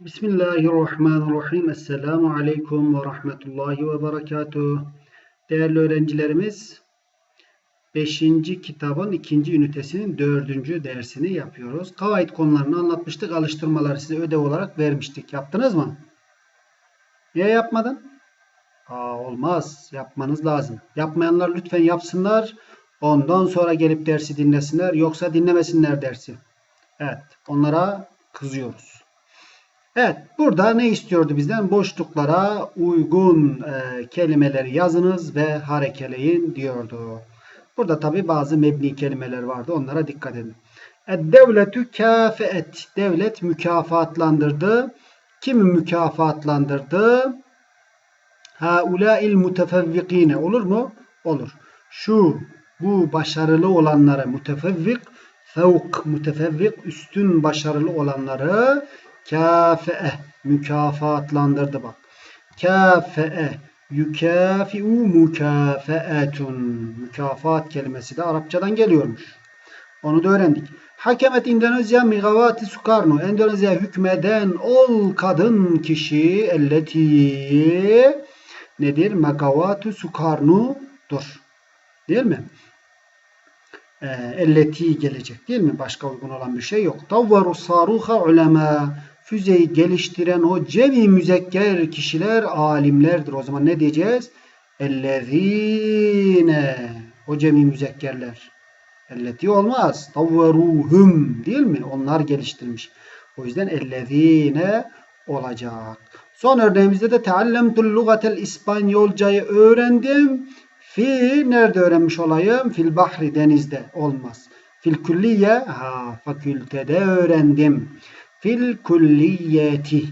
Bismillahirrahmanirrahim. Esselamu Aleyküm ve Rahmetullahi ve Berekatuhu. Değerli öğrencilerimiz, 5. kitabın 2. ünitesinin 4. dersini yapıyoruz. Kavayet konularını anlatmıştık. Alıştırmaları size ödev olarak vermiştik. Yaptınız mı? Niye yapmadın? Aa, olmaz. Yapmanız lazım. Yapmayanlar lütfen yapsınlar. Ondan sonra gelip dersi dinlesinler. Yoksa dinlemesinler dersi. Evet. Onlara kızıyoruz. Evet, burada ne istiyordu bizden? Boşluklara uygun e, kelimeleri yazınız ve harekeleyin diyordu. Burada tabi bazı mebni kelimeler vardı. Onlara dikkat edin. Devletü kafeet. Devlet mükafatlandırdı. Kimi mükafatlandırdı? Haulail mutefevvikine. Olur mu? Olur. Şu, bu başarılı olanları mutefevvik, fevk, mutefevvik, üstün başarılı olanları Kâfe'e mükafatlandırdı bak. Kâfe'e yukafi'u mukafe'etun. Mükafat kelimesi de Arapçadan geliyormuş. Onu da öğrendik. Hakemet Endonezya migavati sukarnu. Endonezya hükmeden ol kadın kişi elleti nedir? Megavatu sukarnu'dur. Değil mi? Ee, elleti gelecek değil mi? Başka uygun olan bir şey yok. Tavvaru saruha ulema füzeyi geliştiren o cemi müzekker kişiler alimlerdir. O zaman ne diyeceğiz? Ellezine o cemi müzekkerler. Elleti olmaz. Tavveruhum değil mi? Onlar geliştirmiş. O yüzden ellezine olacak. Son örneğimizde de teallemtul lugatel İspanyolcayı öğrendim. Fi nerede öğrenmiş olayım? Fil bahri denizde olmaz. Fil külliye ha fakültede öğrendim. Fil kulliyeti.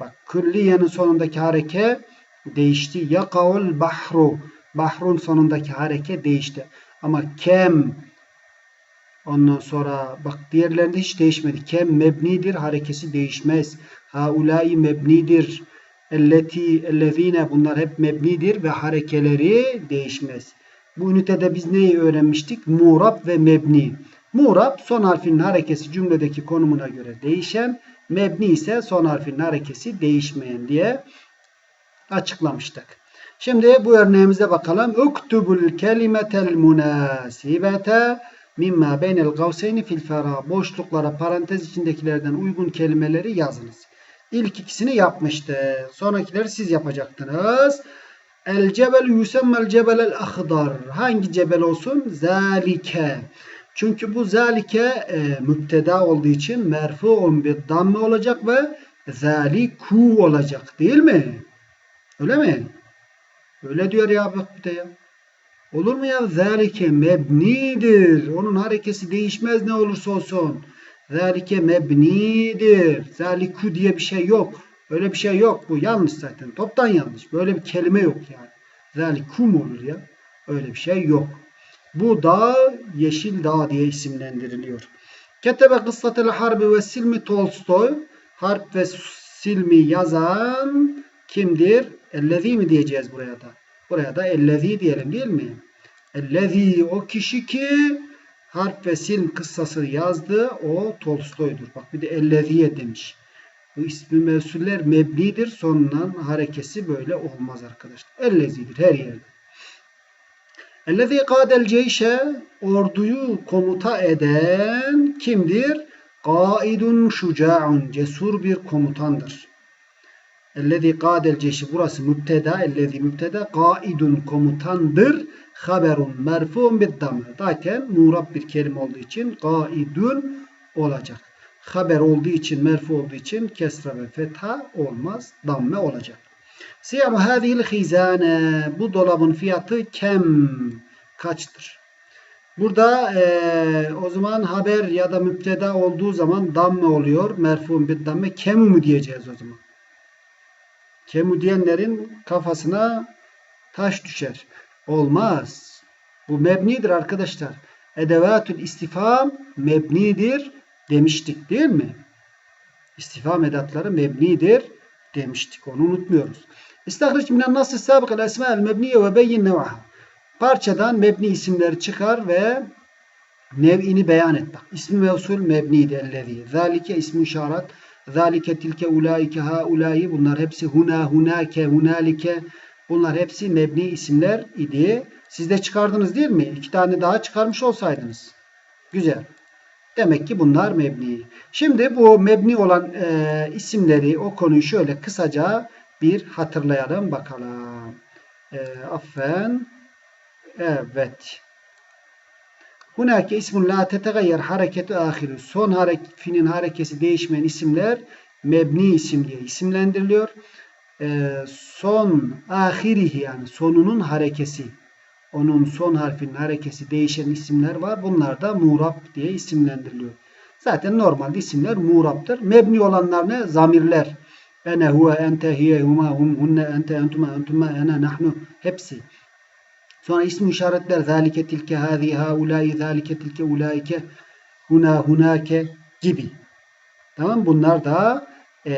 Bak külliyenin sonundaki hareke değişti. Yakaul bahru. Bahrun sonundaki hareke değişti. Ama kem ondan sonra bak diğerlerinde hiç değişmedi. Kem mebnidir. Harekesi değişmez. Haulai mebnidir. Elleti, ellezine bunlar hep mebnidir ve harekeleri değişmez. Bu ünitede biz neyi öğrenmiştik? Murab ve mebni. Murab son harfinin harekesi cümledeki konumuna göre değişen, mebni ise son harfinin harekesi değişmeyen diye açıklamıştık. Şimdi bu örneğimize bakalım. Uktubul kelimetel münasibete mimma beynel gavseyni fil fera. Boşluklara parantez içindekilerden uygun kelimeleri yazınız. İlk ikisini yapmıştı. Sonrakileri siz yapacaktınız. El cebel yusemmel cebelel ahdar. Hangi cebel olsun? Zalike. Çünkü bu zalike e, müpteda olduğu için merfu'un bir damme olacak ve zaliku olacak değil mi? Öyle mi? Öyle diyor ya bak de ya. Olur mu ya? Zalike mebnidir. Onun harekesi değişmez ne olursa olsun. Zalike mebnidir. Zaliku diye bir şey yok. Öyle bir şey yok. Bu yanlış zaten. Toptan yanlış. Böyle bir kelime yok yani. Zalikum olur ya. Öyle bir şey yok. Bu dağ Yeşil Dağ diye isimlendiriliyor. Ketebe kıssatel harbi ve silmi Tolstoy. Harp ve silmi yazan kimdir? Ellezi mi diyeceğiz buraya da? Buraya da ellezi diyelim değil mi? Ellezi o kişi ki harp ve silm kıssası yazdı. O Tolstoy'dur. Bak bir de elleziye demiş. Bu ismi mevsuller mebnidir. Sonundan harekesi böyle olmaz arkadaşlar. Ellezidir her yerde. Ellezî kâdel ceyşe orduyu komuta eden kimdir? Kaidun şuca'un cesur bir komutandır. Ellezî kâdel ceyşi burası müpteda. Ellezî müpteda kaidun komutandır. Haberun merfu'un bir damme. Zaten murab bir kelime olduğu için kaidun olacak. Haber olduğu için merfu olduğu için kesra ve fetha olmaz. Damme olacak. Siyaru hadihil hizane. Bu dolabın fiyatı kem? Kaçtır? Burada e, o zaman haber ya da müpteda olduğu zaman damme oluyor. Merfuun bir damme. Kemu mu diyeceğiz o zaman? Kemu diyenlerin kafasına taş düşer. Olmaz. Bu mebnidir arkadaşlar. Edevatül istifam mebnidir demiştik değil mi? İstifam edatları mebnidir demiştik. Onu unutmuyoruz. İstahriç minen nasıl sabık el esma'el mebniye ve beyin nev'aha. Parçadan mebni isimleri çıkar ve nev'ini beyan et. Bak, ismi mevsul mebniydi ellezî. Zalike ismi işaret zalike, tilke, ulaike, haulâi bunlar hepsi huna, hunake, hunalike bunlar hepsi mebni isimler idi. Siz de çıkardınız değil mi? İki tane daha çıkarmış olsaydınız. Güzel. Demek ki bunlar mebni. Şimdi bu mebni olan e, isimleri, o konuyu şöyle kısaca bir hatırlayalım bakalım. E, affen. Evet. Hunake ismun la tetegayyer hareketu ahiru. Son harfinin harekesi değişmeyen isimler mebni isim diye isimlendiriliyor. E, son ahirihi yani sonunun harekesi onun son harfinin harekesi değişen isimler var. Bunlar da muğrab diye isimlendiriliyor. Zaten normalde isimler muğraptır. Mebni olanlar ne? Zamirler. Ene, huve, ente, hiye, huma, hum, hunne, ente, entuma, entuma, ene, nahnu. Hepsi. Sonra ismi işaretler. Zalike, tilke, hâzi, haulâi, zalike, tilke, ulaike, huna, hunake gibi. Tamam Bunlar da e,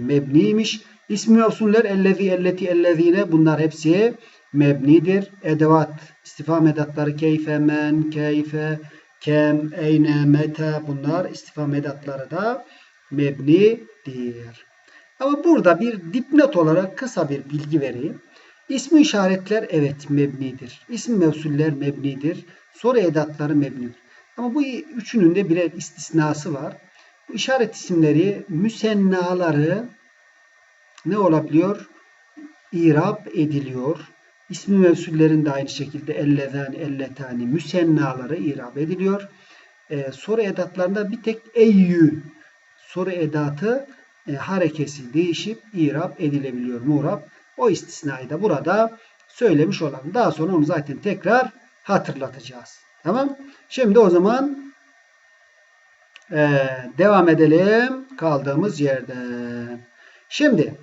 mebniymiş. İsmi mevsuller ellezi, elleti, ellezine bunlar hepsi mebnidir. Edevat, istifam edatları keyfe, men, keyfe, kem, eyne, meta bunlar istifam edatları da mebnidir. Ama burada bir dipnot olarak kısa bir bilgi vereyim. İsmi işaretler evet mebnidir. İsim mevsuller mebnidir. Soru edatları mebnidir. Ama bu üçünün de birer istisnası var. Bu işaret isimleri müsennaları ne olabiliyor? İrab ediliyor. İsmi mevsullerin de aynı şekilde ellezani, elletani müsennaları irab ediliyor. Ee, soru edatlarında bir tek eyyü soru edatı e, harekesi değişip irab edilebiliyor. Murab. O istisnayı da burada söylemiş olalım. Daha sonra onu zaten tekrar hatırlatacağız. Tamam. Şimdi o zaman e, devam edelim kaldığımız yerde. Şimdi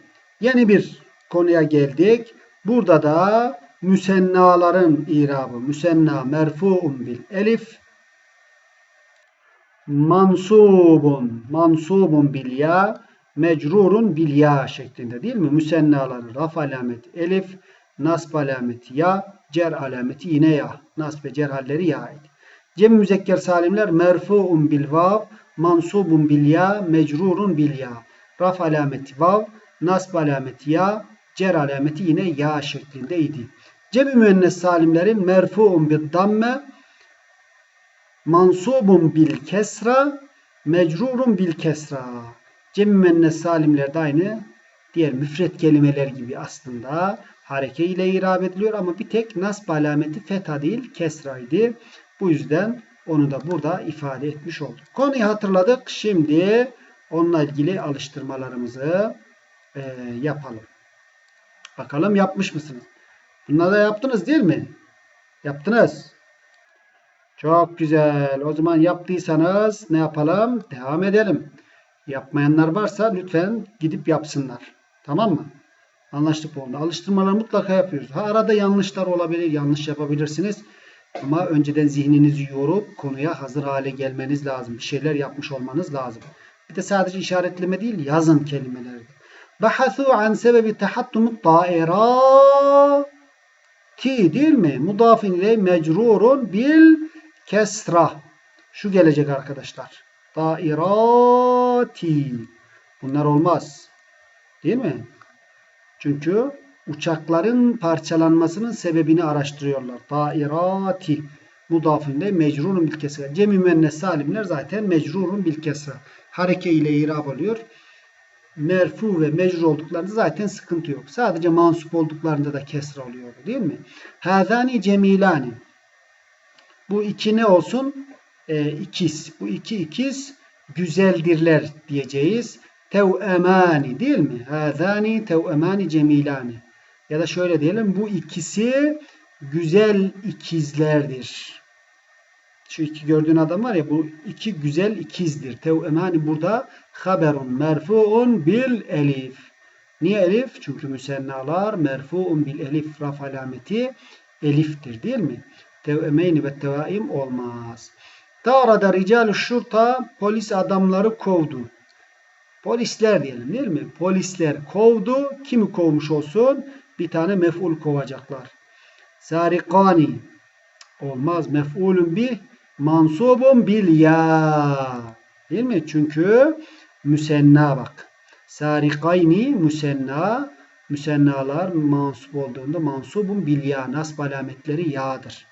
yeni bir konuya geldik. Burada da müsennaların irabı. Müsenna merfu'un bil elif. Mansubun. Mansubun bil ya. Mecrurun bil ya şeklinde değil mi? Müsennaların raf alameti elif. Nasb alameti ya. Cer alameti yine ya. Nasb ve cer halleri ya idi. Cem müzekker salimler merfu'un bil vav. Mansubun bil ya. Mecrurun bil ya. Raf alameti vav. Nasb alameti ya cer alameti yine ya şeklindeydi. Cem-i müennes salimlerin merfu'un bil damme mansubun bil kesra mecrurun bil kesra. Cem-i müennes salimler de aynı diğer müfret kelimeler gibi aslında hareke ile irab ediliyor ama bir tek nasb alameti fetha değil kesraydı. Bu yüzden onu da burada ifade etmiş olduk. Konuyu hatırladık. Şimdi onunla ilgili alıştırmalarımızı e, yapalım. Bakalım yapmış mısınız? Bunları da yaptınız değil mi? Yaptınız. Çok güzel. O zaman yaptıysanız ne yapalım? Devam edelim. Yapmayanlar varsa lütfen gidip yapsınlar. Tamam mı? Anlaştık bu konuda. Alıştırmaları mutlaka yapıyoruz. Ha, arada yanlışlar olabilir. Yanlış yapabilirsiniz. Ama önceden zihninizi yorup konuya hazır hale gelmeniz lazım. Bir şeyler yapmış olmanız lazım. Bir de sadece işaretleme değil yazın kelimeleri. Bahasu an sebebi tahattumut dairati değil mi? Mudafin ile mecrurun bil kesra. Şu gelecek arkadaşlar. Dairati. Bunlar olmaz. Değil mi? Çünkü uçakların parçalanmasının sebebini araştırıyorlar. Dairati. Mudafin ile mecrurun bil kesra. Cem-i müennes salimler zaten mecrurun bil kesra. Hareke ile irab oluyor merfu ve mecrur olduklarında zaten sıkıntı yok. Sadece mansup olduklarında da kesra oluyor değil mi? Hazani cemilani. Bu iki ne olsun? E, ikiz. Bu iki ikiz güzeldirler diyeceğiz. Tevemani değil mi? Hazani tevemani cemilani. Ya da şöyle diyelim. Bu ikisi güzel ikizlerdir. Şu iki gördüğün adam var ya bu iki güzel ikizdir. Tevemani burada haberun merfuun bil elif. Niye elif? Çünkü müsennalar merfuun bil elif raf alameti eliftir değil mi? Tevemeyni ve tevaim olmaz. Tarada rical şurta polis adamları kovdu. Polisler diyelim değil mi? Polisler kovdu. Kimi kovmuş olsun? Bir tane mef'ul kovacaklar. Sarikani. Olmaz. Mef'ulun bir mansubun bil ya. Değil mi? Çünkü müsenna bak. Sarikayni müsenna. Müsennalar mansup olduğunda mansubun bil ya. Nasb alametleri yağdır.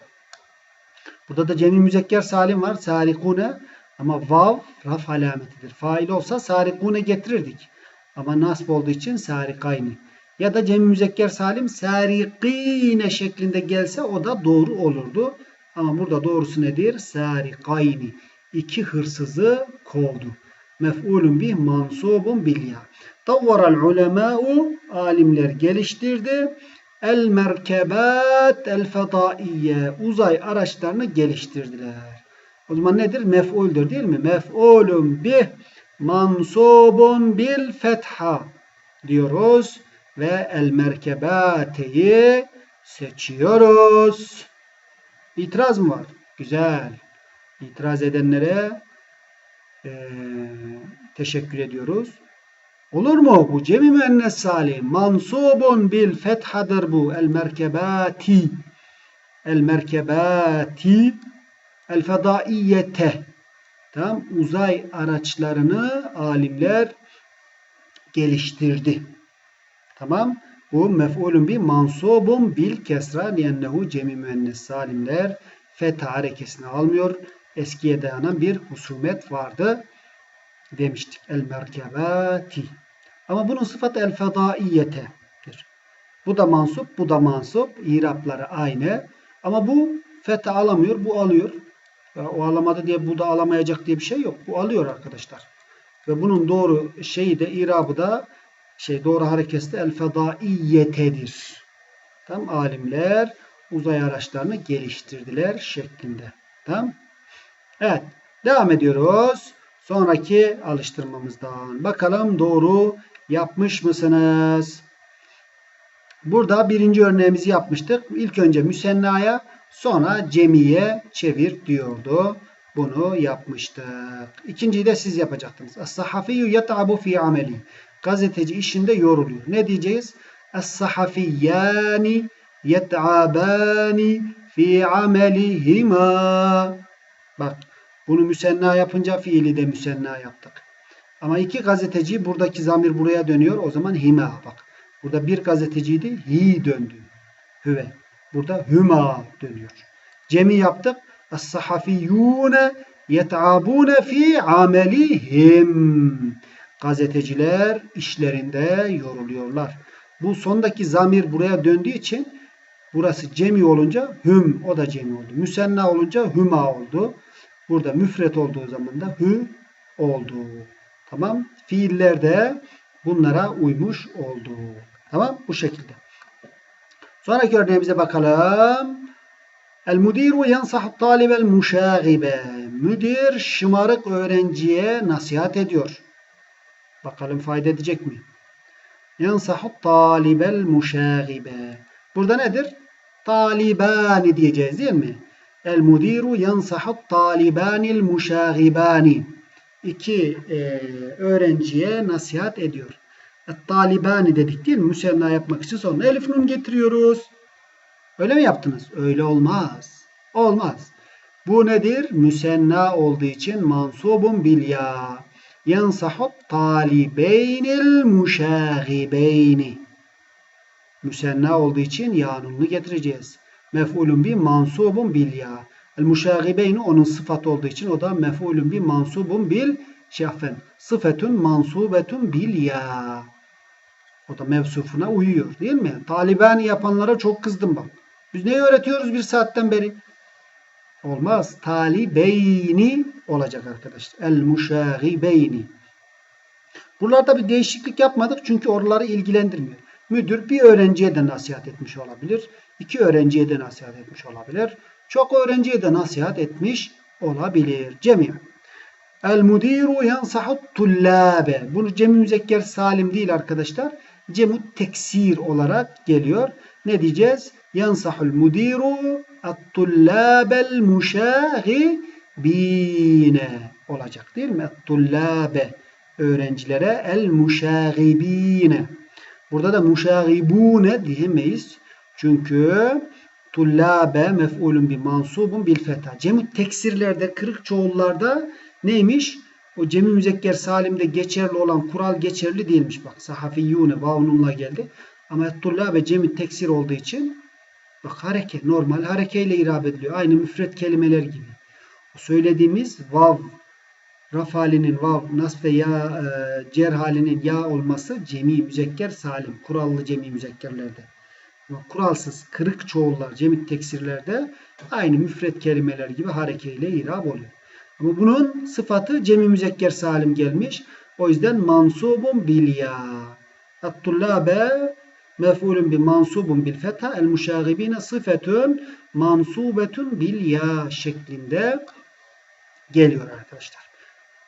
Burada da cemi müzekker salim var. Sarikune ama vav raf alametidir. Fail olsa sarikune getirirdik. Ama nasb olduğu için sarikayni. Ya da cemi müzekker salim sarikine şeklinde gelse o da doğru olurdu. Ama burada doğrusu nedir? Sarikayni. İki hırsızı kovdu. Mef'ulun bih mansubun bil ya. Tavvaral ulemâ'u alimler geliştirdi. El merkebat el fedaiye uzay araçlarını geliştirdiler. O zaman nedir? Mef'uldür değil mi? Mef'ulun bih mansubun bil fetha diyoruz ve el merkebateyi seçiyoruz. İtiraz mı var? Güzel. İtiraz edenlere ee, teşekkür ediyoruz. Olur mu? Bu cemi müennes salim. Mansubun bil fethadır bu. El merkebati. El merkebati. El fedaiyete. Tam uzay araçlarını alimler geliştirdi. Tamam. Bu mef'ulun bir mansubun bil kesra liyennehu cemi müennes salimler fetha harekesini almıyor. Eskiye dayanan bir husumet vardı demiştik. El merkebati. Ama bunun sıfatı el fedaiyetedir. Bu da mansup, bu da mansup. İrapları aynı. Ama bu fetha alamıyor, bu alıyor. O alamadı diye bu da alamayacak diye bir şey yok. Bu alıyor arkadaşlar. Ve bunun doğru şeyi de irabı da şey doğru hareketi el fedaiyetedir. Tam alimler uzay araçlarını geliştirdiler şeklinde. Tamam? Evet. Devam ediyoruz. Sonraki alıştırmamızdan. Bakalım doğru yapmış mısınız? Burada birinci örneğimizi yapmıştık. İlk önce müsennaya sonra cemiye çevir diyordu. Bunu yapmıştık. İkinciyi de siz yapacaktınız. Es-sahafiyyü yet'abu fi ameli. Gazeteci işinde yoruluyor. Ne diyeceğiz? Es-sahafiyyani yet'abani fi amelihima. Bak bunu müsenna yapınca fiili de müsenna yaptık. Ama iki gazeteci buradaki zamir buraya dönüyor. O zaman hima bak. Burada bir gazeteciydi. Hi döndü. Hüve. Burada hüma dönüyor. Cemi yaptık. Es-sahafiyyune yet'abune fi amelihim. Gazeteciler işlerinde yoruluyorlar. Bu sondaki zamir buraya döndüğü için burası cemi olunca hüm o da cemi oldu. Müsenna olunca hüma oldu. Burada müfret olduğu zaman da hü oldu. Tamam. Fiiller de bunlara uymuş oldu. Tamam. Bu şekilde. Sonraki örneğimize bakalım. El müdiru yansahu talibel muşagibe. Müdür şımarık öğrenciye nasihat ediyor. Bakalım fayda edecek mi? Yansahu talibel muşagibe. Burada nedir? Talibani diyeceğiz değil mi? El müdiru yansahu talibanil muşagibani. İki e, öğrenciye nasihat ediyor. talibani dedik değil mi? Müsenna yapmak için sonra elif nun getiriyoruz. Öyle mi yaptınız? Öyle olmaz. Olmaz. Bu nedir? Müsenna olduğu için mansubun bil ya. Yansahu talibeynil muşagibeyni. Müsenna olduğu için yanunlu getireceğiz. Mef'ulun bi mansubun bil ya. El muşagibeyni onun sıfat olduğu için o da mef'ulun bi mansubun bil şefen. Sıfetun mansubetun bil ya. O da mevsufuna uyuyor değil mi? Talibani yapanlara çok kızdım bak. Biz neyi öğretiyoruz bir saatten beri? Olmaz. Talibeyni olacak arkadaşlar. El muşagibeyni. Buralarda bir değişiklik yapmadık çünkü oraları ilgilendirmiyor. Müdür bir öğrenciye de nasihat etmiş olabilir. iki öğrenciye de nasihat etmiş olabilir. Çok öğrenciye de nasihat etmiş olabilir. Cemi. El mudiru yansahu tullabe. Bunu cemi müzekker salim değil arkadaşlar. Cemu teksir olarak geliyor. Ne diyeceğiz? Yansahul mudiru at-tullabel muşagibine olacak değil mi? At-tullabe öğrencilere el muşagibine. Burada da muşagibune diyemeyiz. Çünkü tullabe mef'ulun bir mansubun bil fetha. Cemü teksirlerde, kırık çoğullarda neymiş? o cemi müzekker salimde geçerli olan kural geçerli değilmiş. Bak sahafiyyune vavnunla geldi. Ama ve cemi teksir olduğu için bak hareke normal harekeyle irab ediliyor. Aynı müfret kelimeler gibi. Söylediğimiz vav raf halinin vav, nasb ve ya, e, cer halinin ya olması cemi müzekker salim. Kurallı cemi müzekkerlerde. Ama kuralsız kırık çoğullar cemi teksirlerde aynı müfret kelimeler gibi harekeyle irab oluyor. Ama bunun sıfatı cemi müzekker salim gelmiş. O yüzden mansubun bil ya. At-tullabe mef'ulun bi mansubun bil fetha el müşagibine sıfetun mansubetun bil ya şeklinde geliyor arkadaşlar.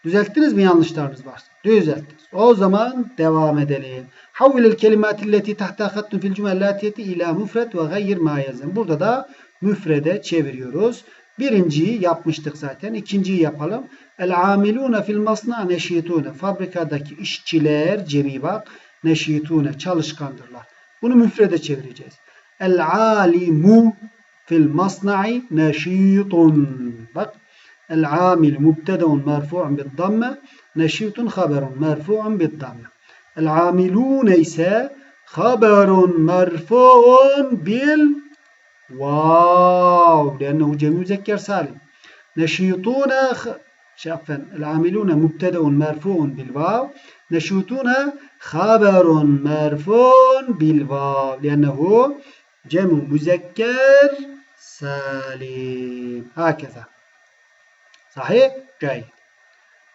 Düzelttiniz mi yanlışlarınız varsa? Düzelttiniz. O zaman devam edelim. Havvilel kelimati tahta hattun fil cümellâtiyeti ila müfred ve gayr ma Burada da müfrede çeviriyoruz. Birinciyi yapmıştık zaten. İkinciyi yapalım. El amilune fil masna neşitune. Fabrikadaki işçiler cemi bak. Neşitune çalışkandırlar. Bunu müfrede çevireceğiz. El alimu fil masna'i neşitun. Bak. العامل مبتدا مرفوع بالضمة نشيط خبر مرفوع بالضمة العاملون ise خبر مرفوع بالواو لأنه جميع مذكر سالم. نشيطون خ... شفا العاملون مبتدا مرفوع بالواو نشيطون خبر مرفوع بالواو لأنه جمع مذكر سالم. هكذا. Sahih? Cayid.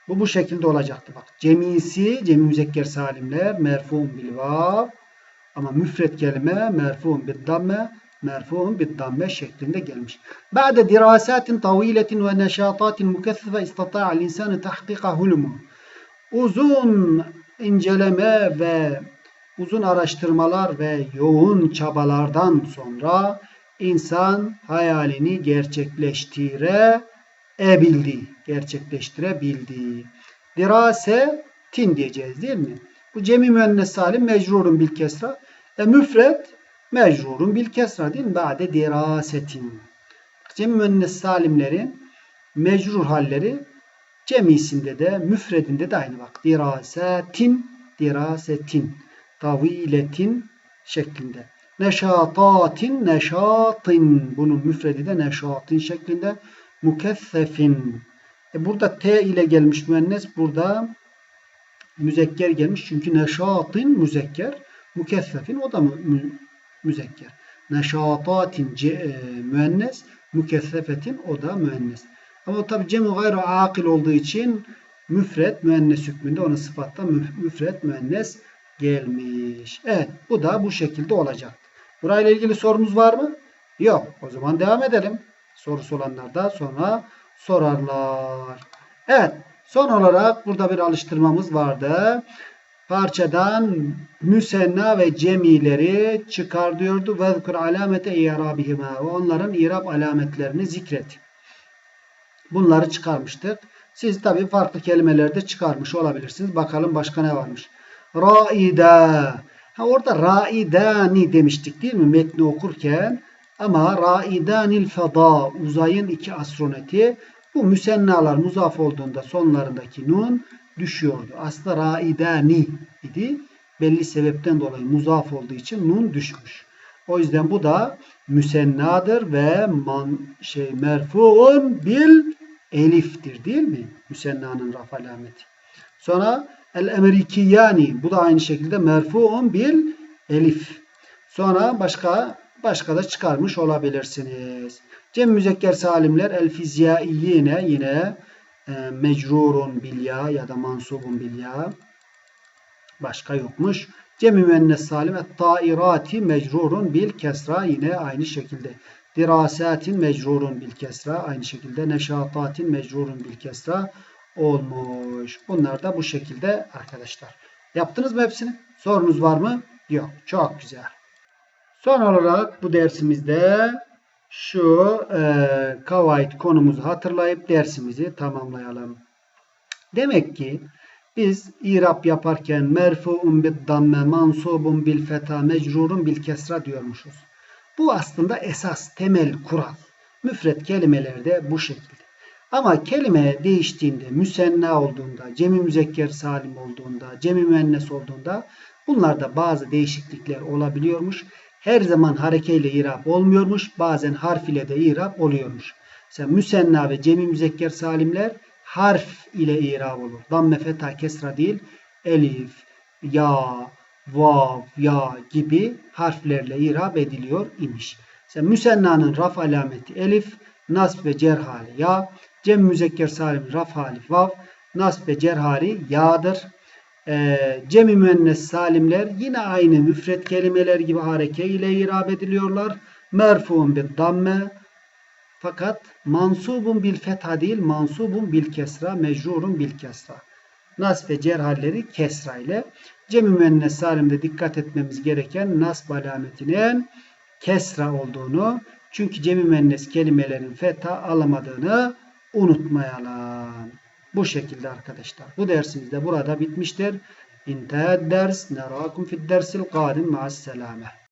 Bu bu şekilde olacaktı. Bak cemisi, cemi müzekker salimler merfuun bil vav ama müfret kelime merfuun bil damme merfuun bir damme şeklinde gelmiş. Ba'de dirasatin taviletin ve neşatatin mukessife istata'al insanı tahkika hulmu. Uzun inceleme ve uzun araştırmalar ve yoğun çabalardan sonra insan hayalini gerçekleştirebildi. Gerçekleştirebildi. Dirase tin diyeceğiz değil mi? Bu cemi müennes salim mecrurun bil kesra. E müfret mecrurun bil kesra değil mi? Ba'de dirasetin. Cem müennes salimlerin mecrur halleri cemisinde de müfredinde de aynı bak. Dirasetin, dirasetin, taviletin şeklinde. Neşatatin, neşatin. Bunun müfredi de neşatin şeklinde. Mukessefin. E burada T ile gelmiş müennes. Burada müzekker gelmiş. Çünkü neşatin müzekker. Mukessefin o da mü müzekker. Neşatatin e, müennes, mükessefetin o da müennes. Ama tabi cemu gayru akil olduğu için müfret müennes hükmünde onun sıfatta müfret müennes gelmiş. Evet bu da bu şekilde olacak. Burayla ilgili sorunuz var mı? Yok. O zaman devam edelim. Sorusu olanlar da sonra sorarlar. Evet. Son olarak burada bir alıştırmamız vardı parçadan müsenna ve cemileri çıkar diyordu. Vezkur alamete i'rabihima ve onların irab alametlerini zikret. Bunları çıkarmıştık. Siz tabi farklı kelimelerde çıkarmış olabilirsiniz. Bakalım başka ne varmış. Raida. Ha orada raidani demiştik değil mi metni okurken? Ama raidanil feda uzayın iki astronoti. Bu müsennalar muzaf olduğunda sonlarındaki nun düşüyordu. Aslında raidani idi. Belli sebepten dolayı muzaf olduğu için nun düşmüş. O yüzden bu da müsennadır ve man, şey merfuun bil eliftir değil mi? Müsennanın raf alameti. Sonra el emerikiyani bu da aynı şekilde merfuun bil elif. Sonra başka başka da çıkarmış olabilirsiniz. Cem müzekker salimler el fizyaiyine yine e, mecrurun bilya ya da mansubun bilya. Başka yokmuş. Cem-i müennes salim et tairati mecrurun bil kesra yine aynı şekilde. Dirasatin mecrurun bil kesra aynı şekilde. Neşatatin mecrurun bil kesra olmuş. Bunlar da bu şekilde arkadaşlar. Yaptınız mı hepsini? Sorunuz var mı? Yok. Çok güzel. Son olarak bu dersimizde şu e, kavayt konumuzu hatırlayıp dersimizi tamamlayalım. Demek ki biz irab yaparken merfu'un bid damme mansubun bil feta mecrurun bil kesra diyormuşuz. Bu aslında esas temel kural. Müfret kelimelerde bu şekilde. Ama kelime değiştiğinde, müsenna olduğunda, cemi müzekker salim olduğunda, cemi müennes olduğunda bunlarda bazı değişiklikler olabiliyormuş. Her zaman harekeyle irab olmuyormuş. Bazen harf ile de irab oluyormuş. Mesela müsenna ve cemi müzekker salimler harf ile irab olur. Damme, feta, kesra değil. Elif, ya, vav, ya gibi harflerle irab ediliyor imiş. Mesela müsennanın raf alameti elif, nasb ve cer hali ya, cem müzekker salim raf hali vav, nasb ve cer hali ya'dır. Ee, cem-i müennes salimler yine aynı müfret kelimeler gibi hareke ile irab ediliyorlar. Merfuun bir damme fakat mansubun bil fetha değil mansubun bil kesra mecrurun bil kesra. Nasb ve cer halleri kesra ile. Cem-i müennes salimde dikkat etmemiz gereken nasb alametinin kesra olduğunu çünkü cem-i müennes kelimelerin fetha alamadığını unutmayalım. Bu şekilde arkadaşlar. Bu dersimiz de burada bitmiştir. İntihad ders. Nerakum fid dersil kadim ma'as selame.